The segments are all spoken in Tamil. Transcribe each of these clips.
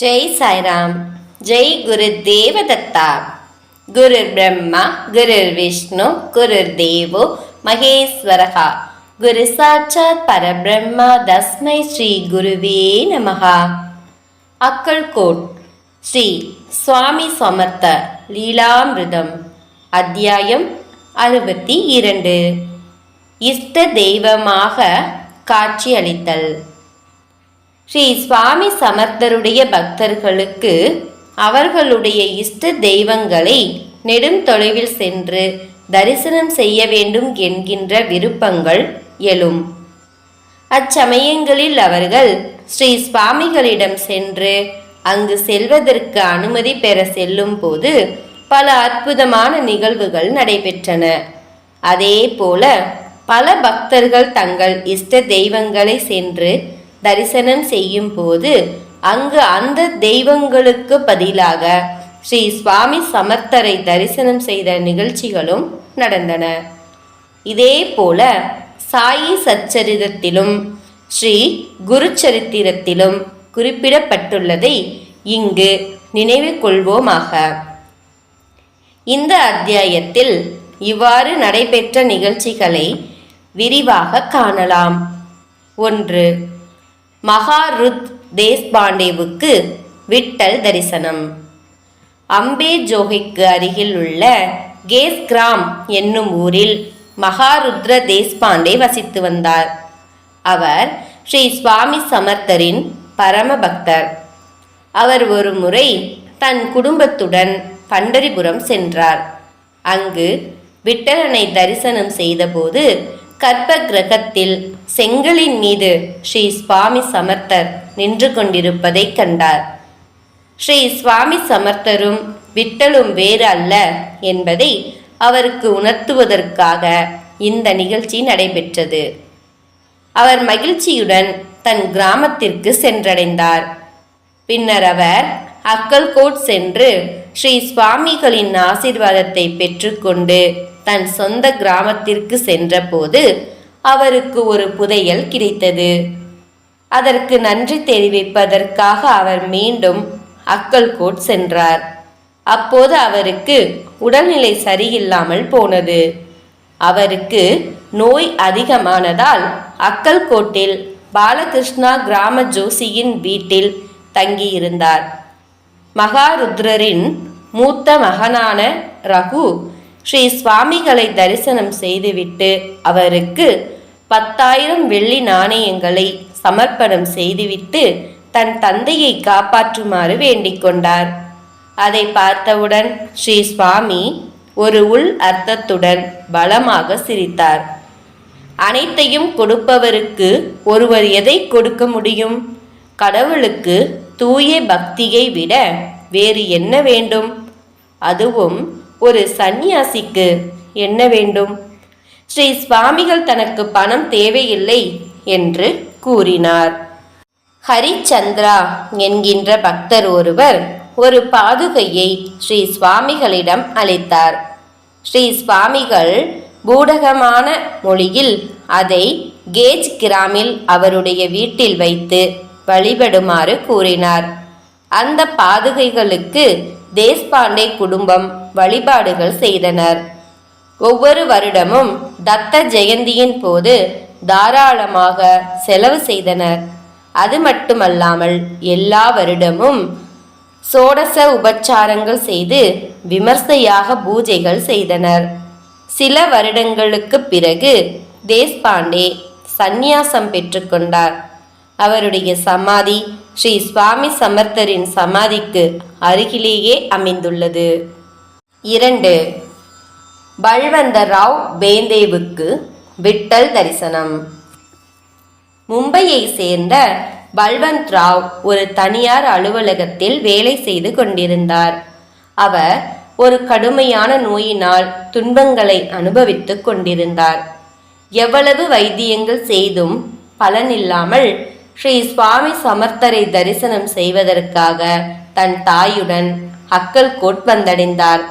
ஜெய் சாய்ராம் ஜெய் குரு தேவதத்தா. குரு பிரம்மா குரு விஷ்ணு குரு தேவோ மகேஸ்வரகா குரு சாட்சாத் பரபிரம்மா தஸ்மை ஸ்ரீ குருவே நமகா அக்கல்கோட் ஸ்ரீ சுவாமி சமர்த்த லீலாமிருதம் அத்தியாயம் அறுபத்தி இரண்டு. இஷ்ட தெய்வமாக காட்சியளித்தல். ஸ்ரீ சுவாமி சமர்த்தருடைய பக்தர்களுக்கு அவர்களுடைய இஷ்ட தெய்வங்களை நெடும் தொலைவில் சென்று தரிசனம் செய்ய வேண்டும் என்கின்ற விருப்பங்கள் எழும். அச்சமயங்களில் அவர்கள் ஸ்ரீ சுவாமிகளிடம் சென்று அங்கு செல்வதற்கு அனுமதி பெற செல்லும் போது பல அற்புதமான நிகழ்வுகள் நடைபெற்றன. அதே போல பல பக்தர்கள் தங்கள் இஷ்ட தெய்வங்களை சென்று தரிசனம் செய்யும் போது அங்கு அந்த தெய்வங்களுக்கு பதிலாக ஸ்ரீ சுவாமி சமர்த்தரை தரிசனம் செய்த நிகழ்ச்சிகளும் நடந்தன. இதே போல சாயி சச்சரிதத்திலும் ஸ்ரீ குருச்சரித்திரத்திலும் குறிப்பிடப்பட்டுள்ளதை இங்கு நினைவு கொள்வோமாக. இந்த அத்தியாயத்தில் இவ்வாறு நடைபெற்ற நிகழ்ச்சிகளை விரிவாக காணலாம். ஒன்று மகாருத் தேஷ்பாண்டேவுக்கு விட்டல் தரிசனம். அம்பே ஜோகைக்கு அருகில் உள்ள கேஸ் கிராம் என்னும் ஊரில் மகாருத்ர தேஷ்பாண்டே வசித்து வந்தார். அவர் ஸ்ரீ சுவாமி சமர்த்தரின் பரம பக்தர். அவர் ஒரு முறை தன் குடும்பத்துடன் பண்டரிபுரம் சென்றார். அங்கு விட்டலனை தரிசனம் செய்தபோது கற்ப கிரகத்தில் செங்கலின் மீது ஸ்ரீ சுவாமி சமர்த்தர் நின்று கொண்டிருப்பதைக் கண்டார். ஸ்ரீ சுவாமி சமர்த்தரும் விட்டலும் வேறு அல்ல என்பதை அவருக்கு உணர்த்துவதற்காக இந்த நிகழ்ச்சி நடைபெற்றது. அவர் மகிழ்ச்சியுடன் தன் கிராமத்திற்கு சென்றடைந்தார். பின்னர் அவர் அக்கல்கோட் சென்று ஸ்ரீ சுவாமிகளின் ஆசிர்வாதத்தை பெற்றுக்கொண்டு தன் சொந்த கிராமத்திற்கு சென்றபோது அவருக்கு ஒரு புதையல் கிடைத்தது. அதற்கு நன்றி தெரிவிப்பதற்காக அவர் மீண்டும் அக்கல்கோட் சென்றார். அப்போது அவருக்கு உடல்நிலை சரியில்லாமல் போனது. அவருக்கு நோய் அதிகமானதால் அக்கல்கோட்டில் பாலகிருஷ்ணா கிராம ஜோசியின் வீட்டில் தங்கியிருந்தார். மகாருத்ரரின் மூத்த மகனான ரகு ஸ்ரீ சுவாமிகளை தரிசனம் செய்துவிட்டு அவருக்கு பத்தாயிரம் வெள்ளி நாணயங்களை சமர்ப்பணம் செய்துவிட்டு தன் தந்தையை காப்பாற்றுமாறு வேண்டிக் கொண்டார். அதை பார்த்தவுடன் ஸ்ரீ சுவாமி ஒரு உள் அர்த்தத்துடன் பலமாக சிரித்தார். அனைத்தையும் கொடுப்பவருக்கு ஒருவர் எதை கொடுக்க முடியும்? கடவுளுக்கு தூய பக்தியை விட வேறு என்ன வேண்டும்? அதுவும் ஒரு சந்நியாசிக்கு என்ன வேண்டும்? ஸ்ரீ சுவாமிகள் தனக்கு பணம் தேவையில்லை என்று கூறினார். ஹரிச்சந்திரா என்கின்ற பக்தர் ஒருவர் ஒரு பாதுகையை ஸ்ரீ சுவாமிகளிடம் அளித்தார். ஸ்ரீ சுவாமிகள் பூடகமான மொழியில் அதை கேஜ் கிராமில் அவருடைய வீட்டில் வைத்து வழிபடுமாறு கூறினார். அந்த பாதுகைகளுக்கு தேஷ்பாண்டே குடும்பம் வழிபாடுகள் செய்தனர். ஒவ்வொரு வருடமும் தத்த ஜெயந்தியின் போது தாராளமாக செலவு செய்தனர். அது மட்டுமல்லாமல் எல்லா வருடமும் சோடச உபச்சாரங்கள் செய்து விமர்சையாக பூஜைகள் செய்தனர். சில வருடங்களுக்கு பிறகு தேஷ்பாண்டே சந்நியாசம் பெற்றுக்கொண்டார் அவருடைய சமாதி ஸ்ரீ சுவாமி சமர்த்தரின் சமாதிக்கு அருகிலேயே அமைந்துள்ளது. இரண்டு பல்வந்தராவ் பேந்தேவுக்கு விட்டல் தரிசனம். மும்பையை சேர்ந்த பல்வந்த் ராவ் ஒரு தனியார் அலுவலகத்தில் வேலை செய்து கொண்டிருந்தார். அவர் ஒரு கடுமையான நோயினால் துன்பங்களை அனுபவித்துக் கொண்டிருந்தார். எவ்வளவு வைத்தியங்கள் செய்தும் பலனில்லாமல் ஸ்ரீ சுவாமி சமர்த்தரை தரிசனம் செய்வதற்காக தன் தாயுடன் அக்கல்கோட் வந்தடைந்தார்.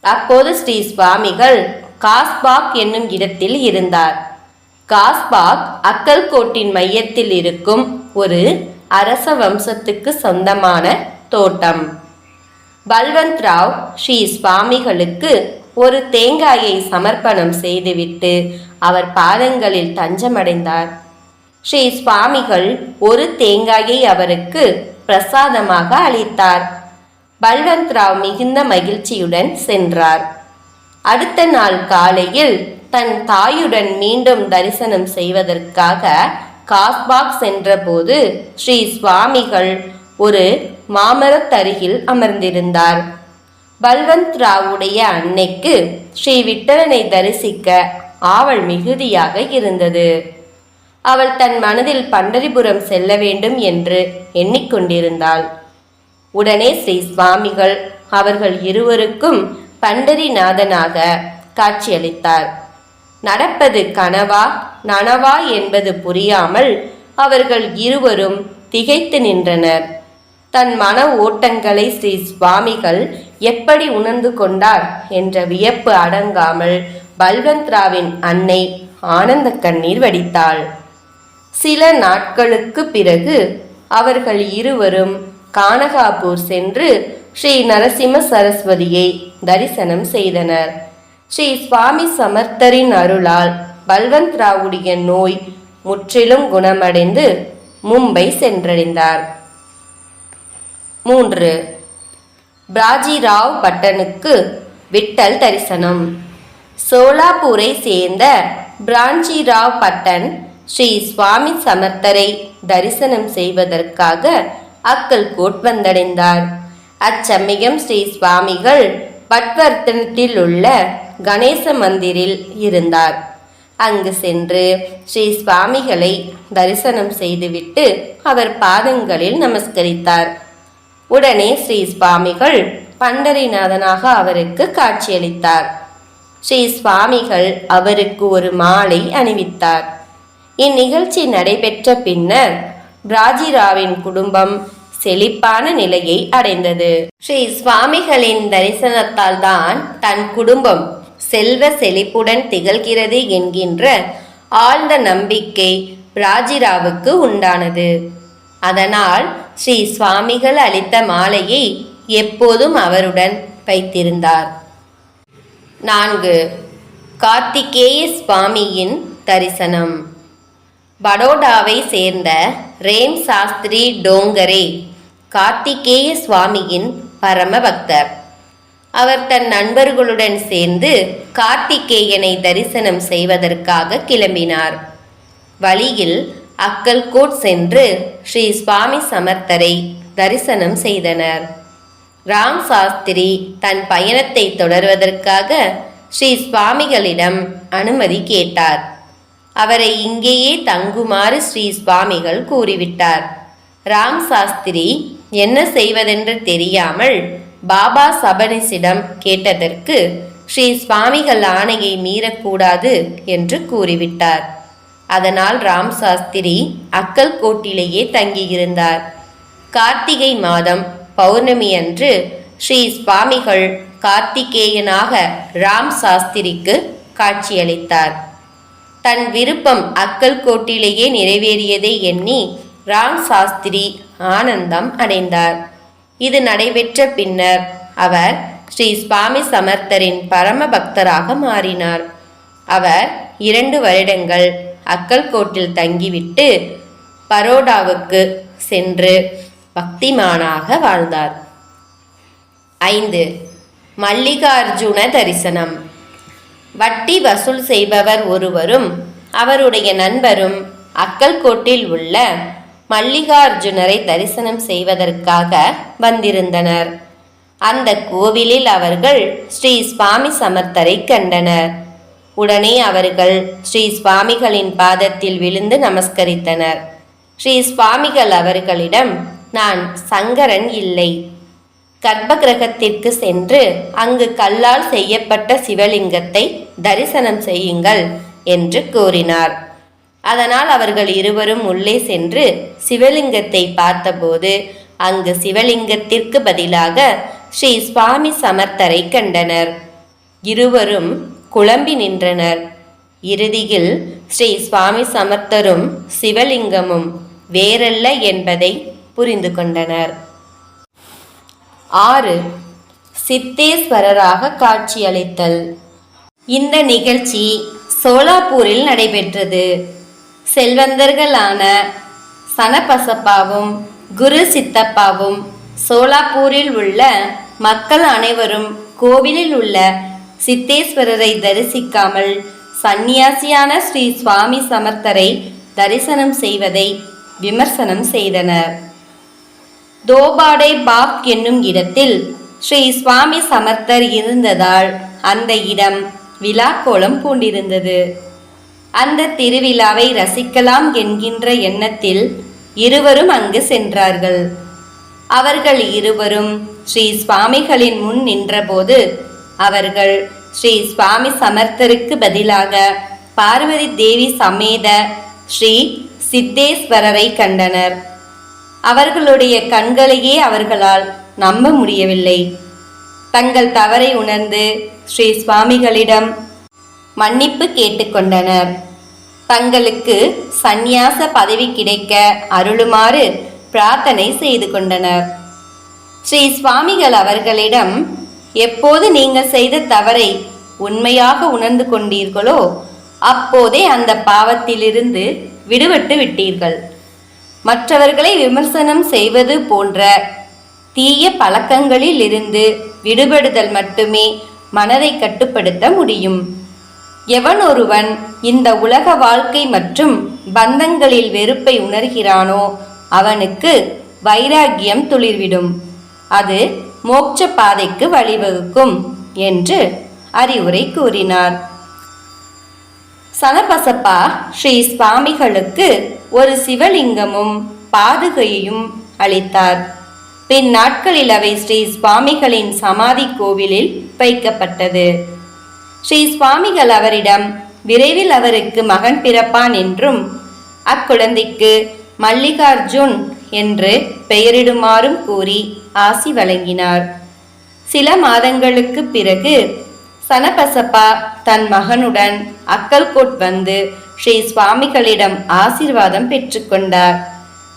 அப்போது ஸ்ரீ சுவாமிகள் காஸ்பாக் என்னும் இடத்தில் இருந்தார். காஸ்பாக் அக்கல்கோட்டின் மையத்தில் இருக்கும் ஒரு அரச வம்சத்துக்கு சொந்தமான தோட்டம். பல்வந்த் ராவ் ஸ்ரீ சுவாமிகளுக்கு ஒரு தேங்காயை சமர்ப்பணம் செய்துவிட்டு அவர் பாதங்களில் தஞ்சமடைந்தார். ஸ்ரீ சுவாமிகள் ஒரு தேங்காயை அவருக்கு பிரசாதமாக அளித்தார். பல்வந்த் ராவ் மிகுந்த மகிழ்ச்சியுடன் சென்றார். அடுத்த நாள் காலையில் தன் தாயுடன் மீண்டும் தரிசனம் செய்வதற்காக காஸ்பாக் சென்றபோது ஸ்ரீ சுவாமிகள் ஒரு மாமரத்தருகில் அமர்ந்திருந்தார். பல்வந்த் ராவுடைய அன்னைக்கு ஸ்ரீ விட்டலனை தரிசிக்க ஆவல் மிகுதியாக இருந்தது. அவள் தன் மனதில் பண்டரிபுரம் செல்ல வேண்டும் என்று எண்ணிக்கொண்டிருந்தாள். உடனே ஸ்ரீ சுவாமிகள் அவர்கள் இருவருக்கும் பண்டரிநாதனாக காட்சியளித்தார். நடப்பது கனவா நனவா என்பது புரியாமல் அவர்கள் இருவரும் திகைத்து நின்றனர். தன் மன ஓட்டங்களை ஸ்ரீ சுவாமிகள் எப்படி உணர்ந்து கொண்டார் என்ற வியப்பு அடங்காமல் பல்வந்த்ராவின் அன்னை ஆனந்த கண்ணீர் வடித்தாள். சில நாட்களுக்கு பிறகு அவர்கள் இருவரும் கானகாபூர் சென்று ஸ்ரீ நரசிம்ம சரஸ்வதியை தரிசனம் செய்தனர். ஸ்ரீ சுவாமி சமர்த்தரின் அருளால் பல்வந்த் ராவுடைய நோய் முற்றிலும் குணமடைந்து மும்பை சென்றடைந்தார். மூன்று. பிராஜிராவ் பட்டனுக்கு விட்டல் தரிசனம். சோலாப்பூரை சேர்ந்த பிராஞ்சிராவ் பட்டன் ஸ்ரீ சுவாமி சமர்த்தரை தரிசனம் செய்வதற்காக அக்கல்கோட் வந்தடைந்தார். அச்சமயம் ஸ்ரீ சுவாமிகள் பட்வர்த்தனத்தில் உள்ள கணேச மந்திரில் இருந்தார். அங்கு சென்று ஸ்ரீ சுவாமிகளை தரிசனம் செய்துவிட்டு அவர் பாதங்களில் நமஸ்கரித்தார். உடனே ஸ்ரீ சுவாமிகள் பண்டரிநாதனாக அவருக்கு காட்சியளித்தார். ஸ்ரீ சுவாமிகள் அவருக்கு ஒரு மாலை அணிவித்தார். இந்நிகழ்ச்சி நடைபெற்ற பின்னர் ராஜிராவின் குடும்பம் செழிப்பான நிலையை அடைந்தது. ஸ்ரீ சுவாமிகளின் தரிசனத்தால் தான் தன் குடும்பம் செல்வ செழிப்புடன் திகழ்கிறது என்கின்ற ஆழ்ந்த நம்பிக்கை ராஜிராவுக்கு உண்டானது. அதனால் ஸ்ரீ சுவாமிகள் அளித்த மாலையை எப்போதும் அவருடன் வைத்திருந்தார். நான்கு கார்த்திகேய சுவாமியின் தரிசனம். படோடாவை சேர்ந்த ரேம் சாஸ்திரி டோங்கரே கார்த்திகேய சுவாமியின் பரம பக்தர் அவர் தன் நண்பர்களுடன் சேர்ந்து கார்த்திகேயனை தரிசனம் செய்வதற்காக கிளம்பினார். வழியில் அக்கல்கோட் சென்று ஸ்ரீ சுவாமி சமர்த்தரை தரிசனம் செய்தனர். ராம் சாஸ்திரி தன் பயணத்தை தொடர்வதற்காக ஸ்ரீ சுவாமிகளிடம் அனுமதி கேட்டார். அவரை இங்கேயே தங்குமாறு ஸ்ரீ சுவாமிகள் கூறிவிட்டார். ராம் சாஸ்திரி என்ன செய்வதென்று தெரியாமல் பாபா சபனிசிடம் கேட்டதற்கு ஸ்ரீ சுவாமிகள் ஆணையை மீறக்கூடாது என்று கூறிவிட்டார். அதனால் ராம் சாஸ்திரி அக்கல் கோட்டிலேயே தங்கியிருந்தார். கார்த்திகை மாதம் பௌர்ணமி அன்று ஸ்ரீ சுவாமிகள் கார்த்திகேயனாக ராம் சாஸ்திரிக்கு காட்சியளித்தார். தன் விருப்பம் அக்கல் கோட்டிலேயே நிறைவேறியதை எண்ணி ராம் சாஸ்திரி ஆனந்தம் அடைந்தார். இது நடைபெற்ற பின்னர் அவர் ஸ்ரீ சுவாமி சமர்த்தரின் பரம பக்தராக மாறினார். அவர் இரண்டு வருடங்கள் அக்கல்கோட்டில் தங்கிவிட்டு பரோடாவுக்கு சென்று பக்திமானாக வாழ்ந்தார். ஐந்து. மல்லிகார்ஜுன தரிசனம். வட்டி வசூல் செய்பவர் ஒருவரும் அவருடைய நண்பரும் அக்கல்கோட்டில் உள்ள மல்லிகார்ஜுனரை தரிசனம் செய்வதற்காக வந்திருந்தனர். அந்த கோவிலில் அவர்கள் ஸ்ரீ சுவாமி சமர்த்தரை கண்டனர். உடனே அவர்கள் ஸ்ரீ சுவாமிகளின் பாதத்தில் விழுந்து நமஸ்கரித்தனர். ஸ்ரீ சுவாமிகள் அவர்களிடம் நான் சங்கரன் இல்லை. கர்ப்ப கிரகத்திற்கு சென்று அங்கு கல்லால் செய்யப்பட்ட சிவலிங்கத்தை தரிசனம் செய்யுங்கள் என்று கூறினார். அதனால் அவர்கள் இருவரும் உள்ளே சென்று சிவலிங்கத்தை பார்த்தபோது அங்கு சிவலிங்கத்திற்கு பதிலாக ஸ்ரீ சுவாமி சமர்த்தரை கண்டனர். இருவரும் குழம்பி நின்றனர். இறுதியில் ஸ்ரீ சுவாமி சமர்த்தரும் சிவலிங்கமும் வேறல்ல என்பதை புரிந்து கொண்டனர். ஆறு சித்தேஸ்வரராக காட்சியளித்தல். இந்த நிகழ்ச்சி சோலாப்பூரில் நடைபெற்றது. செல்வந்தர்களான சனபசப்பாவும் குரு சித்தப்பாவும் சோலாப்பூரில் உள்ள மக்கள் அனைவரும் கோவிலில் உள்ள சித்தேஸ்வரரை தரிசிக்காமல் சந்நியாசியான ஸ்ரீ சுவாமி சமர்த்தரை தரிசனம் செய்வதை விமர்சனம் செய்தனர். தோபாடை பாக் என்னும் இடத்தில் ஸ்ரீ சுவாமி சமர்த்தர் இருந்ததால் அந்த இடம் விழாக்கோலம் பூண்டிருந்தது. அந்த திருவிழாவை ரசிக்கலாம் என்கின்ற எண்ணத்தில் இருவரும் அங்கு சென்றார்கள். அவர்கள் இருவரும் ஸ்ரீ சுவாமிகளின் முன் நின்றபோது அவர்கள் ஸ்ரீ சுவாமி சமர்த்தருக்கு பதிலாக பார்வதி தேவி சமேத ஸ்ரீ சித்தேஸ்வரரை கண்டனர். அவர்களுடைய கண்களையே அவர்களால் நம்ப முடியவில்லை. தங்கள் தவறை உணர்ந்து ஸ்ரீ சுவாமிகளிடம் மன்னிப்பு கேட்டுக்கொண்டனர். தங்களுக்கு சந்நியாச பதவி கிடைக்க அருளுமாறு பிரார்த்தனை செய்து கொண்டனர். ஸ்ரீ சுவாமிகள் அவர்களிடம் எப்போது நீங்கள் செய்த தவறை உண்மையாக உணர்ந்து கொண்டீர்களோ அப்போதே அந்த பாவத்திலிருந்து விடுபட்டு விட்டீர்கள். மற்றவர்களை விமர்சனம் செய்வது போன்ற தீய பழக்கங்களில் இருந்து விடுபடுதல் மட்டுமே மனதை கட்டுப்படுத்த முடியும். எவன் ஒருவன் இந்த உலக வாழ்க்கை மற்றும் பந்தங்களில் வெறுப்பை உணர்கிறானோ அவனுக்கு வைராகியம் துளிர்விடும். அது மோட்ச பாதைக்கு வழிவகுக்கும் என்று அறிவுரை கூறினார். சனபசப்பா ஸ்ரீ சுவாமிகளுக்கு ஒரு சிவலிங்கமும் பாதுகையையும் அளித்தார். பின் நாட்களில் அவை ஸ்ரீ சுவாமிகளின் சமாதி கோவிலில் வைக்கப்பட்டது. ஸ்ரீ சுவாமிகள் அவரிடம் விரைவில் அவருக்கு மகன் பிறப்பான் என்றும் அக்குழந்தைக்கு மல்லிகார்ஜுன் என்று பெயரிடுமாறும் கூறி ஆசி வழங்கினார். சில மாதங்களுக்கு பிறகு சனபசப்பா தன் மகனுடன் அக்கல்கோட் வந்து ஸ்ரீ சுவாமிகளிடம் ஆசிர்வாதம் பெற்றுக்கொண்டார்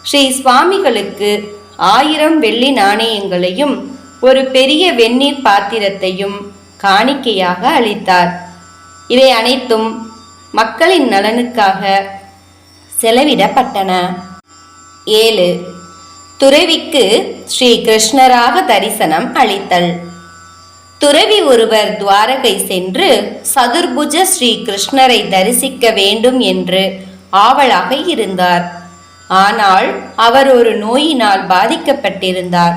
ஸ்ரீ சுவாமிகளுக்கு ஆயிரம் வெள்ளி நாணயங்களையும் ஒரு பெரிய வெந்நீர் பாத்திரத்தையும் காணிக்கையாக அளித்தார். இவை அனைத்தும் மக்களின் நலனுக்காக செலவிடப்பட்டன. ஏழு துறவிக்கு ஸ்ரீ கிருஷ்ணராக தரிசனம் அளித்தல். துறவி ஒருவர் துவாரகை சென்று சதுர்புஜ ஸ்ரீ கிருஷ்ணரை தரிசிக்க வேண்டும் என்று ஆவலாக இருந்தார். ஆனால் அவர் ஒரு நோயினால் பாதிக்கப்பட்டிருந்தார்.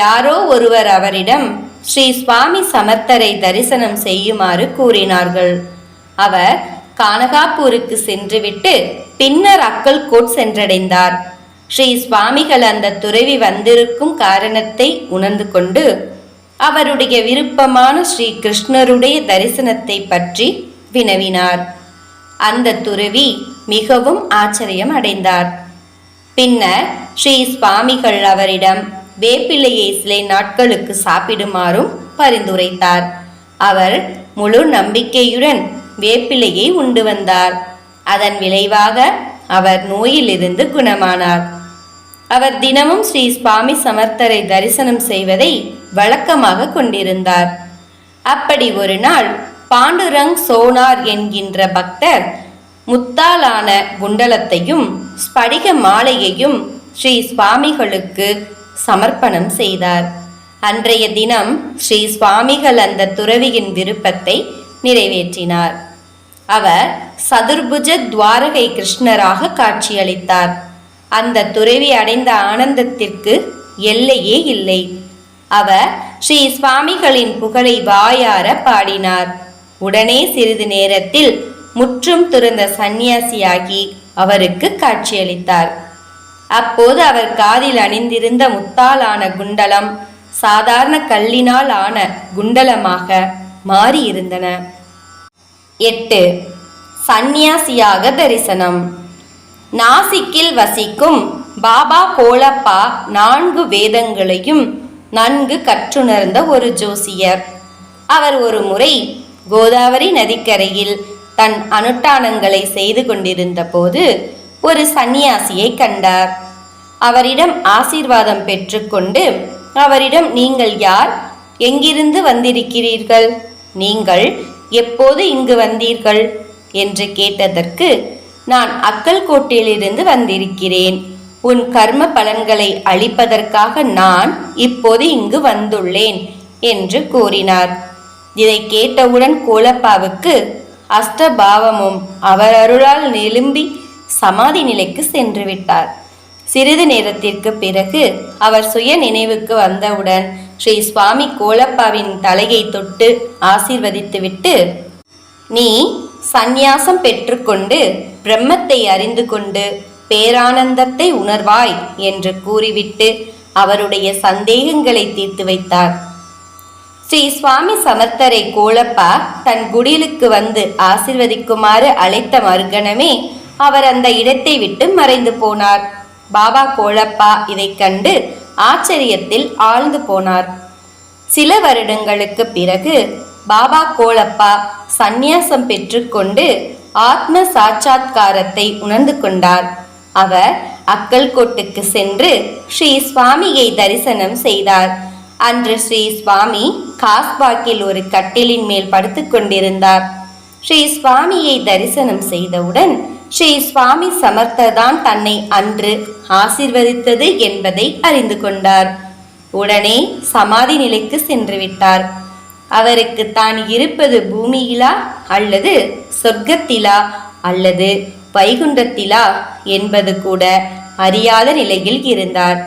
யாரோ ஒருவர் அவரிடம் ஸ்ரீ சுவாமி சமர்த்தரை தரிசனம் செய்யுமாறு கூறினார்கள். அவர் கானகாப்பூருக்கு சென்றுவிட்டு பின்னர் அக்கல்கோட் சென்றடைந்தார். ஸ்ரீ சுவாமிகள் அந்த துறவி வந்திருக்கும் காரணத்தை உணர்ந்து கொண்டு அவருடைய விருப்பமான ஸ்ரீ கிருஷ்ணருடைய தரிசனத்தை பற்றி வினவினார். அந்த துறவி மிகவும் ஆச்சரியம் அடைந்தார் பின்னர் ஸ்ரீ சுவாமிகள் அவரிடம் வேப்பிலையை சில நாட்களுக்கு சாப்பிடுமாறும் பரிந்துரைத்தார். அவர் முழு நம்பிக்கையுடன் வேப்பிலையை உண்டு வந்தார். அதன் விளைவாக அவர் நோயிலிருந்து குணமானார். அவர் தினமும் ஸ்ரீ சுவாமி சமர்த்தரை தரிசனம் செய்வதை வழக்கமாக கொண்டிருந்தார். அப்படி ஒரு நாள் பாண்டுரங் சோனார் என்கின்ற பக்தர் முத்தாலான குண்டலத்தையும் ஸ்படிக மாலையையும் ஸ்ரீ சுவாமிகளுக்கு சமர்ப்பணம் செய்தார். அன்றைய தினம் ஸ்ரீ சுவாமிகள் அந்த துறவியின் விருப்பத்தை நிறைவேற்றினார். அவர் சதுர்புஜ துவாரகை கிருஷ்ணராக காட்சியளித்தார். அந்த துறவி அடைந்த ஆனந்தத்திற்கு எல்லையே இல்லை. அவர் ஸ்ரீ சுவாமிகளின் புகழை வாயார பாடினார். உடனே சிறிது நேரத்தில் முற்றும் துறந்த சந்நியாசியாகி அவருக்கு காட்சியளித்தார். அப்போது அவர் காதில் அணிந்திருந்த முத்தாலான குண்டலம் சாதாரண கல்லினால் ஆன குண்டலமாக மாறியிருந்தன. எட்டு. சந்நியாசியாக தரிசனம். நாசிக்கில் வசிக்கும் பாபா கோலப்பா நான்கு வேதங்களையும் நன்கு கற்றுணர்ந்த ஒரு ஜோசியர். அவர் ஒரு முறை கோதாவரி நதிக்கரையில் தன் அனுஷ்டானங்களை செய்து கொண்டிருந்த போது ஒரு சந்நியாசியை கண்டார். அவரிடம் ஆசீர்வாதம் பெற்றுக்கொண்டு அவரிடம் நீங்கள் யார்? எங்கிருந்து வந்திருக்கிறீர்கள்? நீங்கள் எப்போது இங்கு வந்தீர்கள்? என்று கேட்டதற்கு நான் அக்கல்கோட்டிலிருந்து வந்திருக்கிறேன். உன் கர்ம பலன்களை அளிப்பதற்காக நான் இப்போது இங்கு வந்துள்ளேன் என்று கூறினார். இதை கேட்டவுடன் கோலப்பாவுக்கு அஷ்டபாவமும் அவர் அருளால் நிலும்பி சமாதி நிலைக்கு சென்று விட்டார் சிறிது நேரத்திற்கு பிறகு அவர் சுய நினைவுக்கு வந்தவுடன் ஸ்ரீ சுவாமி கோலப்பாவின் தலையை தொட்டு ஆசீர்வதித்துவிட்டு நீ சந்நியாசம் பெற்றுக்கொண்டு பிரம்மத்தை அறிந்து கொண்டு பேரானந்தத்தை உணர்வாய் என்று கூறிவிட்டு அவருடைய சந்தேகங்களை தீர்த்து வைத்தார். ஸ்ரீ சுவாமி சமர்த்தரை கோலப்பா தன் குடிலுக்கு வந்து ஆசிர்வதிக்குமாறு அழைத்த மறுகணமே அவர் அந்த இடத்தை விட்டு மறைந்து போனார். பாபா கோலப்பா இதைக் கண்டு ஆச்சரியத்தில் ஆழ்ந்து போனார். சில வருடங்களுக்கு பிறகு பாபா கோலப்பா சந்நியாசம் பெற்றுக்கொண்டு ஆத்ம சாட்சாத்காரத்தை உணர்ந்து கொண்டார். அவர் அக்கல்கோட்டுக்கு சென்று ஸ்ரீ சுவாமியை தரிசனம் செய்தார். அன்று ஸ்ரீ சுவாமி காஸ்பாக்கில் ஒரு கட்டிலின் மேல் படுத்து கொண்டிருந்தார். ஸ்ரீ சுவாமியை தரிசனம் செய்தவுடன் ஸ்ரீ சுவாமி சமர்த்ததான் தன்னை அன்று ஆசிர்வதித்தது என்பதை அறிந்து கொண்டார். உடனே சமாதி நிலைக்கு சென்று விட்டார். அவருக்கு தான் இருப்பது பூமியிலா அல்லது சொர்க்கத்திலா அல்லது வைகுண்டத்திலா என்பது கூட அறியாத நிலையில் இருந்தார்.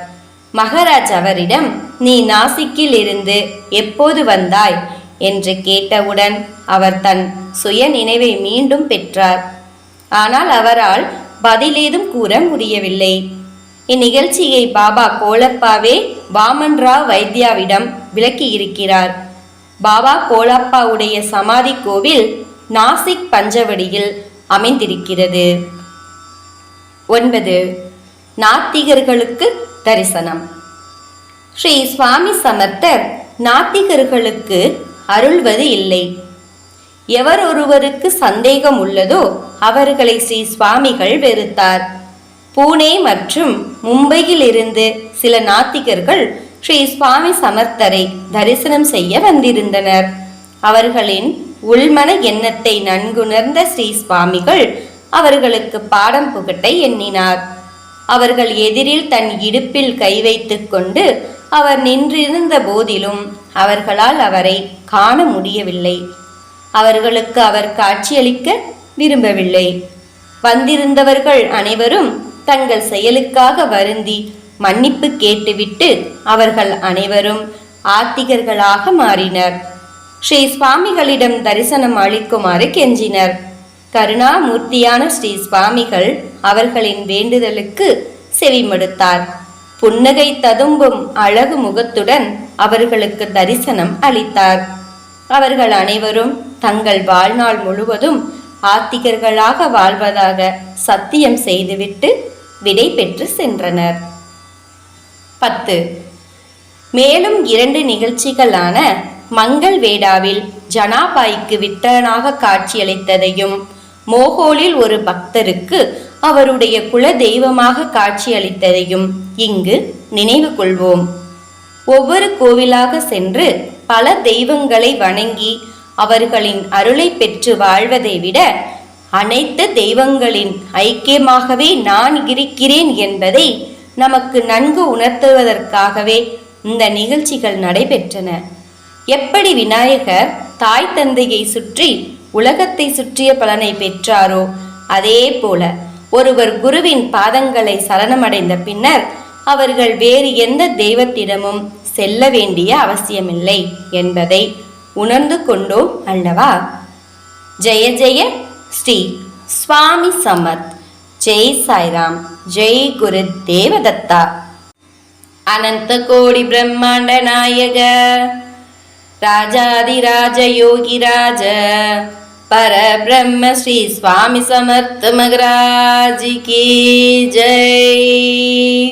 மகாராஜ் அவரிடம் நீ நாசிக்கில் இருந்து எப்போது வந்தாய்? என்று கேட்டவுடன் அவர் தன் சுய நினைவை மீண்டும் பெற்றார். ஆனால் அவரால் பதிலேதும் கூற முடியவில்லை. இந்நிகழ்ச்சியை பாபா கோலப்பாவே வாமன்ராவ் வைத்யாவிடம் விளக்கியிருக்கிறார் பாபா கோலப்பாவுடைய சமாதி கோவில் நாசிக் பஞ்சவடியில் அமைந்திருக்கிறது. ஒன்பது நாத்திகர்களுக்கு தரிசனம். ஸ்ரீ சுவாமி சமர்த்தர் நாத்திகர்களுக்கு அருள்வது இல்லை. எவர் ஒருவருக்கு சந்தேகம் உள்ளதோ அவர்களை ஸ்ரீ சுவாமிகள் வெறுத்தார். பூனே மற்றும் மும்பையில் இருந்து சில நாத்திகர்கள் ஸ்ரீ சுவாமி சமர்த்தரை தரிசனம் செய்ய வந்திருந்தனர். அவர்களின் உள்மன எண்ணத்தை நன்குணர்ந்த ஸ்ரீ சுவாமிகள் அவர்களுக்கு பாடம் புகட்டை எண்ணினார். அவர்கள் எதிரில் தன் இடுப்பில் கை வைத்து கொண்டு அவர் நின்றிருந்த போதிலும் அவர்களால் அவரை காண முடியவில்லை. அவர்களுக்கு அவர் காட்சியளிக்க விரும்பவில்லை. வந்திருந்தவர்கள் அனைவரும் தங்கள் செயலுக்காக வருந்தி மன்னிப்பு கேட்டுவிட்டு அவர்கள் அனைவரும் ஆத்திகர்களாக மாறினர். ஸ்ரீ சுவாமிகளிடம் தரிசனம் அளிக்குமாறு கெஞ்சினர். கருணாமூர்த்தியான ஸ்ரீ சுவாமிகள் அவர்களின் வேண்டுதலுக்கு செவிமடுத்தார். புன்னகை ததும்பும் அழகு முகத்துடன் அவர்களுக்கு தரிசனம் அளித்தார். அவர்கள் அனைவரும் தங்கள் வாழ்நாள் முழுவதும் ஆத்திகர்களாக வாழ்வதாக சத்தியம் செய்துவிட்டு விடை பெற்று சென்றனர். பத்து. மேலும் இரண்டு நிகழ்ச்சிகளான மங்கள் வேடாவில் ஜனாபாய்க்கு விட்டனாக காட்சியளித்ததையும் மோகோலில் ஒரு பக்தருக்கு அவருடைய குல தெய்வமாக காட்சியளித்ததையும் இங்கு நினைவு கொள்வோம். ஒவ்வொரு கோவிலாக சென்று பல தெய்வங்களை வணங்கி அவர்களின் அருளை பெற்று வாழ்வதை விட அனைத்து தெய்வங்களின் ஐக்கியமாகவே நான் இருக்கிறேன் என்பதை நமக்கு நன்கு உணர்த்துவதற்காகவே இந்த நிகழ்ச்சிகள் நடைபெற்றன. எப்படி விநாயகர் தாய் தந்தையை சுற்றி உலகத்தை சுற்றிய பலனை பெற்றாரோ? அதே போல ஒருவர் குருவின் பாதங்களை சரணமடைந்த பின்னர் அவர்கள் வேறு எந்த தெய்வத்திடமும் செல்ல வேண்டிய அவசியமில்லை என்பதை உணர்ந்து கொண்டோம் அல்லவா? ஜெய ஜெய ஸ்ரீ சுவாமி சமத். ஜெய் சாய்ராம். ஜெய் குரு தேவதத்தா. அனந்த கோடி பிரம்மாண்ட நாயக. ராஜாதிராஜ யோகிராஜ பரபிரம்ம ஸ்ரீ சுவாமி சமர்த்த மகராஜி கி ஜெய்